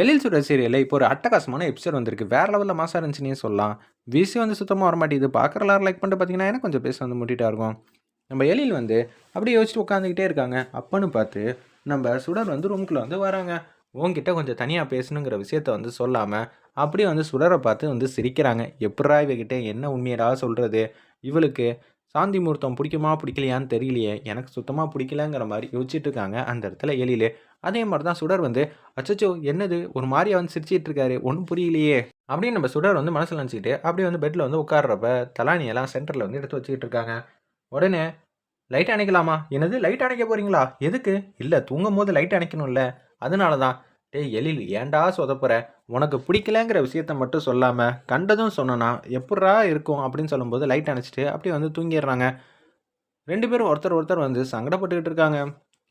எழில் சுடர் சீரியலில் இப்போ ஒரு அட்டகாசமான எபிசோட் வந்திருக்கு. வேற லெவலில் மாசா இருந்துச்சுன்னே சொல்லலாம். விசி வந்து சுத்தமாக வர மாட்டேங்குது பார்க்குற லைக் பண்ணிட்டு பார்த்தீங்கன்னா எனக்கு கொஞ்சம் பேச வந்து முட்டிகிட்டா இருக்கும். நம்ம எழில் வந்து அப்படியே யோசிச்சுட்டு உட்காந்துக்கிட்டே இருக்காங்க. அப்பன்னு பார்த்து நம்ம சுடர் வந்து ரூம்குள்ளே வந்து வராங்க. உன்கிட்ட கொஞ்சம் தனியாக பேசணுங்கிற விஷயத்த வந்து சொல்லாமல் அப்படியே வந்து சுடரை பார்த்து வந்து சிரிக்கிறாங்க. எப்படா இவகிட்ட என்ன உண்மையடா சொல்கிறது இவளுக்கு சாந்தி முகூர்த்தம் பிடிக்குமா பிடிக்கலையான்னு தெரியலையே. எனக்கு சுத்தமாக பிடிக்கலங்கிற மாதிரி யோசிச்சுட்டு இருக்காங்க அந்த இடத்துல எழில் அதே மாதிரி தான் சுடர் வந்து அச்சச்சோ என்னது? ஒரு மாதிரியா வந்து சிரிச்சிட்டு இருக்காரு ஒன்றும் புரியலையே. அப்படின்னு நம்ம சுடர் வந்து மனசில் நினச்சிக்கிட்டு அப்படியே வந்து பெட்டில் வந்து உட்காடுறப்ப தலானியெல்லாம் சென்டரில் வந்து எடுத்து வச்சுக்கிட்டு இருக்காங்க உடனே லைட் அணைக்கலாமா? என்னது? லைட் அணைக்க போகிறீங்களா எதுக்கு? இல்லை தூங்கும் போது லைட் அணைக்கணும்ல. அதனால தான் டேய் எழில் ஏன்டா சொதப்புற? உனக்கு பிடிக்கலங்கிற விஷயத்த மட்டும் சொல்லாமல் கண்டதும் சொன்னனா எப்பட்றா இருக்கும்? அப்படின்னு சொல்லும்போது லைட் அணைச்சிட்டு அப்படியே வந்து தூங்கிடுறாங்க. ரெண்டு பேரும் ஒருத்தர் ஒருத்தர் வந்து சங்கடப்பட்டுக்கிட்டு இருக்காங்க.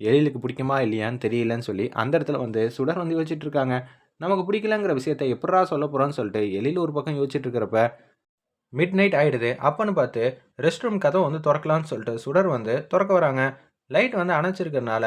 எழிலுக்கு பிடிக்குமா இல்லையான்னு தெரியலன்னு சொல்லி அந்த இடத்துல வந்து சுடர் வந்து யோசிச்சுட்டு இருக்காங்க. நமக்கு பிடிக்கலங்கிற விஷயத்த எப்படா சொல்ல போகிறோன்னு சொல்லிட்டு எழில் ஒரு பக்கம் யோசிச்சுட்டு இருக்கிறப்ப மிட் நைட் ஆகிடுது அப்பன்னு பார்த்து ரெஸ்ட் ரூம் கதவை வந்து திறக்கலான்னு சொல்லிட்டு சுடர் வந்து திறக்க வராங்க. லைட் வந்து அணைச்சிருக்கிறனால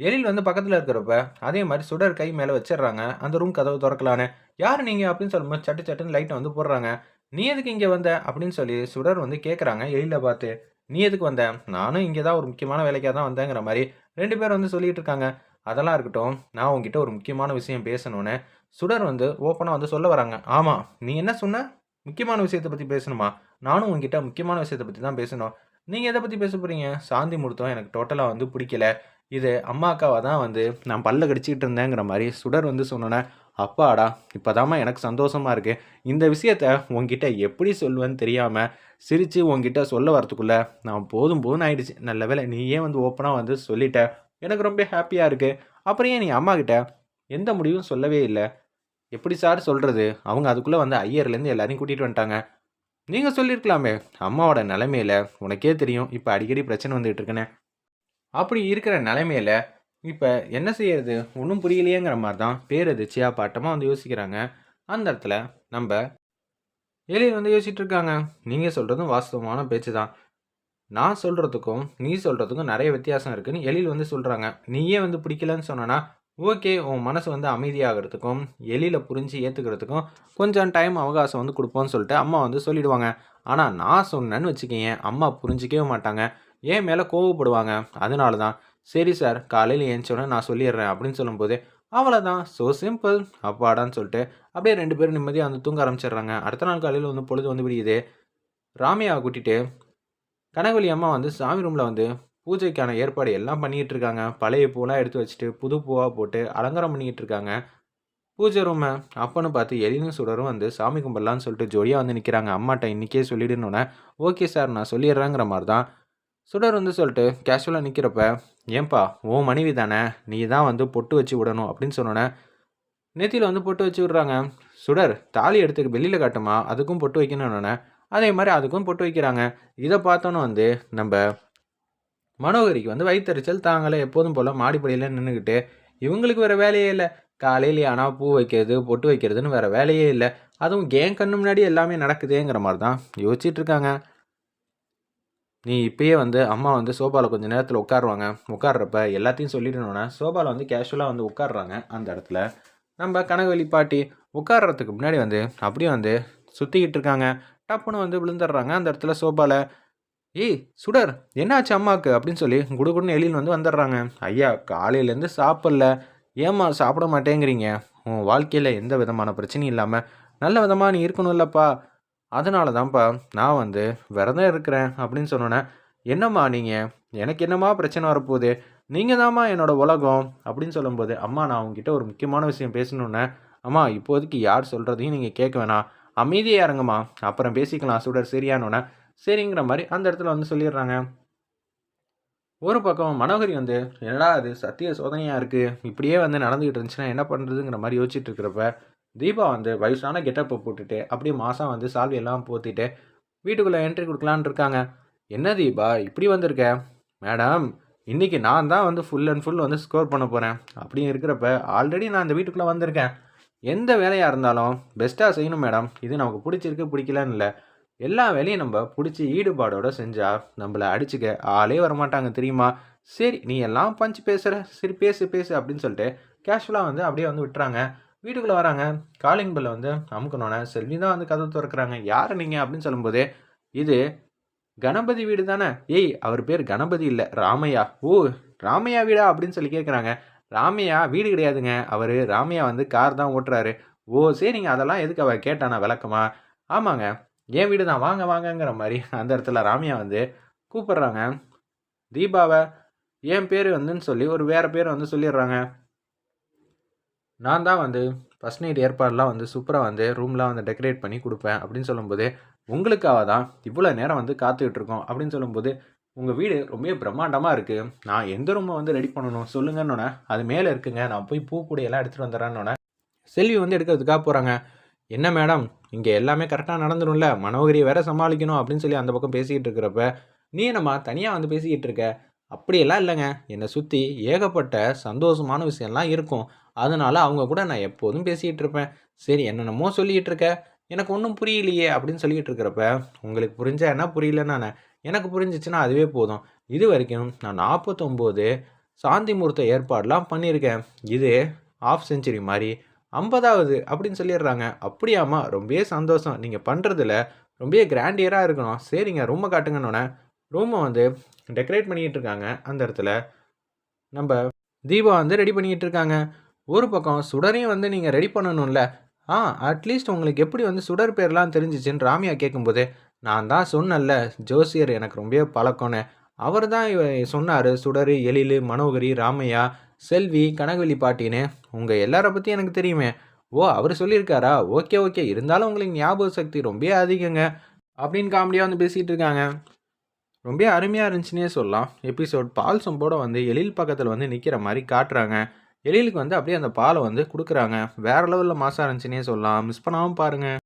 எழில் வந்து பக்கத்தில் இருக்கிறப்ப அதே மாதிரி சுடர் கை மேலே வச்சிடுறாங்க. அந்த ரூம் கதவு திறக்கலான்னு. யார் நீங்கள் அப்படின்னு சொல்லும்போது சட்டு சட்டுன்னு லைட்டை வந்து போடுறாங்க. நீ எதுக்கு இங்கே வந்த? அப்படின்னு சொல்லி சுடர் வந்து கேட்குறாங்க எழில பார்த்து. நீ எதுக்கு வந்த? நானும் இங்கே தான் ஒரு முக்கியமான வேலைக்காக தான் வந்தேங்கிற மாதிரி. ரெண்டு பேரும் வந்து சொல்லிட்டு இருக்காங்க. அதெல்லாம் இருக்கட்டும். நான் உங்ககிட்ட ஒரு முக்கியமான விஷயம் பேசணும்னு. சுடர் வந்து ஓப்பனாக வந்து சொல்ல வராங்க. ஆமாம் நீ என்ன சொன்ன? முக்கியமான விஷயத்தை பற்றி பேசணுமா? நானும் உங்ககிட்ட முக்கியமான விஷயத்தை பற்றி தான் பேசணும். நீங்கள் எதை பற்றி பேச போகிறீங்க சாந்தி முகூர்த்தம் எனக்கு டோட்டலாக வந்து பிடிக்கல. இது அம்மா அக்காவை தான் வந்து நான் பல்ல கடிச்சிக்கிட்டு இருந்தேங்கிற மாதிரி சுடர் வந்து சொன்னோன்னே அப்பாடா இப்போதாம்மா எனக்கு சந்தோஷமாக இருக்குது இந்த விஷயத்த உங்ககிட்ட எப்படி சொல்லுவேன்னு தெரியாமல் சிரித்து உங்ககிட்ட சொல்ல வரத்துக்குள்ள நான் போதும் போதும் ஆயிடுச்சு. நல்ல வேளை நீயே வந்து ஓப்பனாக வந்து சொல்லிட்ட. எனக்கு ரொம்ப ஹாப்பியாக இருக்குது அப்புறம் ஏன் நீ அம்மாக்கிட்ட எந்த முடிவும் சொல்லவே இல்லை? எப்படி சார் சொல்கிறது அவங்க அதுக்குள்ளே வந்து ஐயர்லேருந்து எல்லாரையும் கூட்டிகிட்டு வந்துட்டாங்க. நீங்கள் சொல்லியிருக்கலாமே அம்மாவோட நிலைமையில் உனக்கே தெரியும். இப்போ அடிக்கடி பிரச்சனை வந்துகிட்டு இருக்குன்னு. அப்படி இருக்கிற நிலைமையில் இப்போ என்ன செய்யறது? ஒன்றும் புரியலையேங்கிற மாதிரி தான் பேரதிர்ச்சியாக பாட்டமாக வந்து யோசிக்கிறாங்க. அந்த இடத்துல நம்ம எழில் வந்து யோசிச்சுட்டு இருக்காங்க. நீங்கள் சொல்கிறதும் வாஸ்தவமான பேச்சு தான் நான் சொல்கிறதுக்கும் நீ சொல்கிறதுக்கும் நிறைய வித்தியாசம் இருக்குதுன்னு எழில் வந்து சொல்கிறாங்க நீயே வந்து பிடிக்கலன்னு சொன்னனா ஓகே உன் மனசு வந்து அமைதியாகிறதுக்கும் எலியில் புரிஞ்சு ஏற்றுக்கிறதுக்கும் கொஞ்சம் டைம் அவகாசம் வந்து கொடுப்போம்னு சொல்லிட்டு அம்மா வந்து சொல்லிடுவாங்க. ஆனால் நான் சொன்னேன்னு வச்சுக்கோங்க அம்மா புரிஞ்சிக்கவே மாட்டாங்க. ஏன் மேலே கோவப்படுவாங்க? அதனால தான் சரி சார் காலையில் ஏஞ்சோடனே நான் சொல்லிடுறேன் அப்படின்னு சொல்லும்போது அவ்வளோதான் ஸோ சிம்பிள் அப்பாடான்னு சொல்லிட்டு அப்படியே ரெண்டு பேரும் நிம்மதியாக வந்து தூங்க ஆரம்பிச்சிடுறாங்க. அடுத்த நாள் காலையில் வந்து பொழுது வந்து விடியுது. ராமியாவை கூட்டிகிட்டு கனகவலி அம்மா வந்து சாமி ரூமில் வந்து பூஜைக்கான ஏற்பாடு எல்லாம் பண்ணிகிட்டு இருக்காங்க. பழைய பூலாம் எடுத்து வச்சுட்டு புது பூவாக போட்டு அலங்காரம் பண்ணிக்கிட்டு இருக்காங்க. பூஜை ரூமை அப்பன்னு பார்த்து எலினும் சுடரும் வந்து சாமி கும்பிடலான்னு சொல்லிட்டு ஜோடியாக வந்து நிற்கிறாங்க அம்மாட்ட இன்றைக்கே சொல்லிடுனோன்னே ஓகே சார் நான் சொல்லிடுறேங்கிற மாதிரி தான் சுடர் வந்து சொல்லிட்டு கேஷுவலாக நிற்கிறப்ப ஏன்பா ஓ மனைவி தானே நீ தான் வந்து பொட்டு வச்சு விடணும் அப்படின்னு சொன்னோன்னே நெத்தியில் வந்து பொட்டு வச்சு விட்றாங்க. சுடர் தாலி எடுத்துக்கு வெளியில் காட்டுமா? அதுக்கும் பொட்டு வைக்கணும்னு அதே மாதிரி அதுக்கும் பொட்டு வைக்கிறாங்க. இதை பார்த்தோன்னு வந்து நம்ம மனோகரிக்கு வந்து வயிற்றுச்சல் தாங்களே எப்போதும் போல் மாடிப்படியில் நின்றுக்கிட்டு இவங்களுக்கு வேறு வேலையே இல்லை. காலையில் ஆனால் பூ வைக்கிறது பொட்டு வைக்கிறதுன்னு வேறு வேலையே இல்லை. அதுவும் கேங் கண்ணு முன்னாடி எல்லாமே நடக்குதேங்கிற மாதிரி தான் யோசிச்சுட்ருக்காங்க நீ இப்பயே வந்து அம்மா வந்து சோபாவில் கொஞ்சம் நேரத்தில் உட்காருவாங்க. உட்கார்றப்ப எல்லாத்தையும் சொல்லிடணும்னா சோபாவில் வந்து கேஷுவலாக வந்து உட்காடுறாங்க அந்த இடத்துல. நம்ம கனகவெளி பாட்டி உட்காடுறதுக்கு முன்னாடி வந்து அப்படியே வந்து சுற்றிக்கிட்டு இருக்காங்க. டப்புன்னு வந்து விழுந்துடுறாங்க அந்த இடத்துல சோபாவில் ஏய் சுடர் என்னாச்சு அம்மாவுக்கு? அப்படின்னு சொல்லி குடுகுடுன்னு எழில் வந்து வந்துடுறாங்க. ஐயா காலையிலேருந்து சாப்பிடல. ஏம்மா சாப்பிட மாட்டேங்கிறீங்க? உன் வாழ்க்கையில் எந்த விதமான பிரச்சனையும் இல்லாமல் நல்ல விதமாக நீ இருக்கணும் இல்லைப்பா அதனால தான்ப்பா நான் வந்து விரதம் இருக்கிறேன் அப்படின்னு சொன்னோன்னே என்னம்மா நீங்கள் எனக்கு என்னம்மா பிரச்சனை வரப்போகுது? நீங்கள் தாம்மா என்னோடய உலகம் அப்படின்னு சொல்லும்போது அம்மா நான் உங்ககிட்ட ஒரு முக்கியமான விஷயம் பேசணுன்னே அம்மா இப்போதைக்கு யார் சொல்கிறதையும் நீங்கள் கேட்க வேணாம். அமைதியாக இறங்கம்மா அப்புறம் பேசிக்கலாம். சுடர் சரியானோன்னே சரிங்கிற மாதிரி அந்த இடத்துல வந்து சொல்லிடுறாங்க. ஒரு பக்கம் மனோகரி வந்து என்னடா அது சத்திய சோதனையாக இருக்குது இப்படியே வந்து நடந்துக்கிட்டு இருந்துச்சுன்னா என்ன பண்ணுறதுங்கிற மாதிரி யோசிச்சுட்டு இருக்கிறப்ப தீபா வந்து வயசான கெட்டப்பை போட்டுட்டு அப்படியே மாதம் வந்து சால்வி எல்லாம் போத்திட்டு வீட்டுக்குள்ளே என்ட்ரி கொடுக்கலான் இருக்காங்க. என்ன தீபா இப்படி வந்திருக்க? மேடம் இன்றைக்கி நான் தான் வந்து ஃபுல் அண்ட் ஃபுல் வந்து ஸ்கோர் பண்ண போகிறேன் அப்படின்னு இருக்கிறப்ப ஆல்ரெடி நான் அந்த வீட்டுக்குள்ளே வந்திருக்கேன். எந்த வேலையாக இருந்தாலும் பெஸ்ட்டாக செய்யணும் மேடம் இது நமக்கு பிடிச்சிருக்கு பிடிக்கலன்னு இல்லை. எல்லா வேலையும் நம்ம பிடிச்சி ஈடுபாடோடு செஞ்சால் நம்மளை அடிச்சுக்க ஆளே வரமாட்டாங்க தெரியுமா? சரி நீ எல்லாம் பஞ்சு பேசுகிற சரி பேசு பேசு அப்படின்னு சொல்லிட்டு கேஷுவலாக வந்து அப்படியே வந்து விட்டுறாங்க. வீட்டுக்குள்ளே வராங்க. காலிங் பெல்லை வந்து அமுக்கணுன்னே செல்வி தான் வந்து கதவு திறக்கிறாங்க. யார் நீங்கள் அப்படின்னு சொல்லும்போது இது கணபதி வீடு தானே? ஏய் அவர் பேர் கணபதி இல்லை ராமையா. ஓ ராமையா வீடா? அப்படின்னு சொல்லி கேட்குறாங்க ராமையா வீடு கிடையாதுங்க. அவர் ராமையா வந்து கார் தான் ஓட்டுறாரு. ஓ சரிங்க. அதெல்லாம் எதுக்கு அவ கேட்டானா விளக்கமா? ஆமாங்க. என் வீடு தான். வாங்க வாங்கங்கிற மாதிரி அந்த இடத்துல ராமையா வந்து கூப்பிடுறாங்க. தீபாவை என் பேர் வந்துன்னு சொல்லி ஒரு வேறு பேர் வந்து சொல்லிடுறாங்க. நான் தான் வந்து ஃபஸ்ட் நைட் ஏற்பாடெலாம் வந்து சூப்பராக வந்து ரூம்லாம் வந்து டெக்கரேட் பண்ணி கொடுப்பேன் அப்படின்னு சொல்லும்போது உங்களுக்காக தான் இவ்வளோ நேரம் வந்து காத்துக்கிட்டு இருக்கோம் அப்படின்னு சொல்லும்போது உங்கள் வீடு ரொம்ப பிரம்மாண்டமாக இருக்குது நான் எந்த ரூமை வந்து ரெடி பண்ணணும்? சொல்லுங்கன்னொன்னே அது மேலே இருக்குங்க. நான் போய் பூ கூடையெல்லாம் எடுத்துகிட்டு வந்துடுறேன்னொன்னே செல்வி வந்து எடுக்கிறதுக்காக போகிறாங்க என்ன மேடம் இங்கே எல்லாமே கரெக்டாக நடந்துடும்ல மனோகரியை வேற சமாளிக்கணும் அப்படின்னு சொல்லி அந்த பக்கம் பேசிக்கிட்டு இருக்கிறப்ப நீ என்னம்மா தனியாக வந்து பேசிக்கிட்டு இருக்க? அப்படியெல்லாம் இல்லைங்க. என்னை சுற்றி ஏகப்பட்ட சந்தோஷமான விஷயம்லாம் இருக்கும். அதனால் அவங்க கூட நான் எப்போதும் பேசிக்கிட்டு இருப்பேன். சரி என்னென்னமோ சொல்லிக்கிட்டு இருக்க. எனக்கு ஒன்றும் புரியலையே அப்படின்னு சொல்லிகிட்டு இருக்கிறப்ப உங்களுக்கு புரிஞ்சா என்ன? புரியலன்னு எனக்கு புரிஞ்சிச்சுன்னா அதுவே போதும். இது வரைக்கும் நான் நாற்பத்தொம்போது சாந்தி முகூர்த்த ஏற்பாடெலாம் பண்ணியிருக்கேன். இது ஆஃப் செஞ்சுரி மாதிரி ஐம்பதாவது அப்படின்னு சொல்லிடுறாங்க. அப்படியாம்மா ரொம்பவே சந்தோஷம். நீங்கள் பண்ணுறதுல ரொம்பவே கிராண்டியராக இருக்கணும். சரிங்க ரூமை காட்டுங்கன்னொன்னே ரூமை வந்து டெக்கரேட் பண்ணிக்கிட்டு இருக்காங்க. அந்த இடத்துல நம்ம தீபா வந்து ரெடி பண்ணிக்கிட்டு இருக்காங்க. ஒரு பக்கம் சுடரையும் வந்து நீங்கள் ரெடி பண்ணணும்ல. ஆ அட்லீஸ்ட் உங்களுக்கு எப்படி வந்து சுடர் பேர்லாம் தெரிஞ்சிச்சுன்னு ராமியா கேட்கும்போது நான் தான் சொன்னேன்ல ஜோசியர் எனக்கு ரொம்பவே பழக்கம்னு. அவர் தான் சொன்னார் சுடர் எழில் மனோகரி ராமையா செல்வி கனகவெளி பாட்டின்னு. உங்கள் எல்லாரை பற்றி எனக்கு தெரியுமே. ஓ அவர் சொல்லியிருக்காரா? Okay okay. இருந்தாலும் உங்களுக்கு ஞாபக சக்தி ரொம்ப அதிகங்க. அப்படின்னு காமெடியாக வந்து பேசிகிட்டு இருக்காங்க. ரொம்ப அருமையாக இருந்துச்சுன்னே சொல்லலாம். எபிசோட் பால் சம்போட வந்து எழில் பக்கத்தில் வந்து நிற்கிற மாதிரி காட்டுறாங்க. எழிலுக்கு வந்து அப்படியே அந்த பாலை வந்து கொடுக்குறாங்க. வேறு லெவலில் மாசாக இருந்துச்சுன்னே சொல்லலாம். மிஸ் பண்ணாமல் பாருங்கள்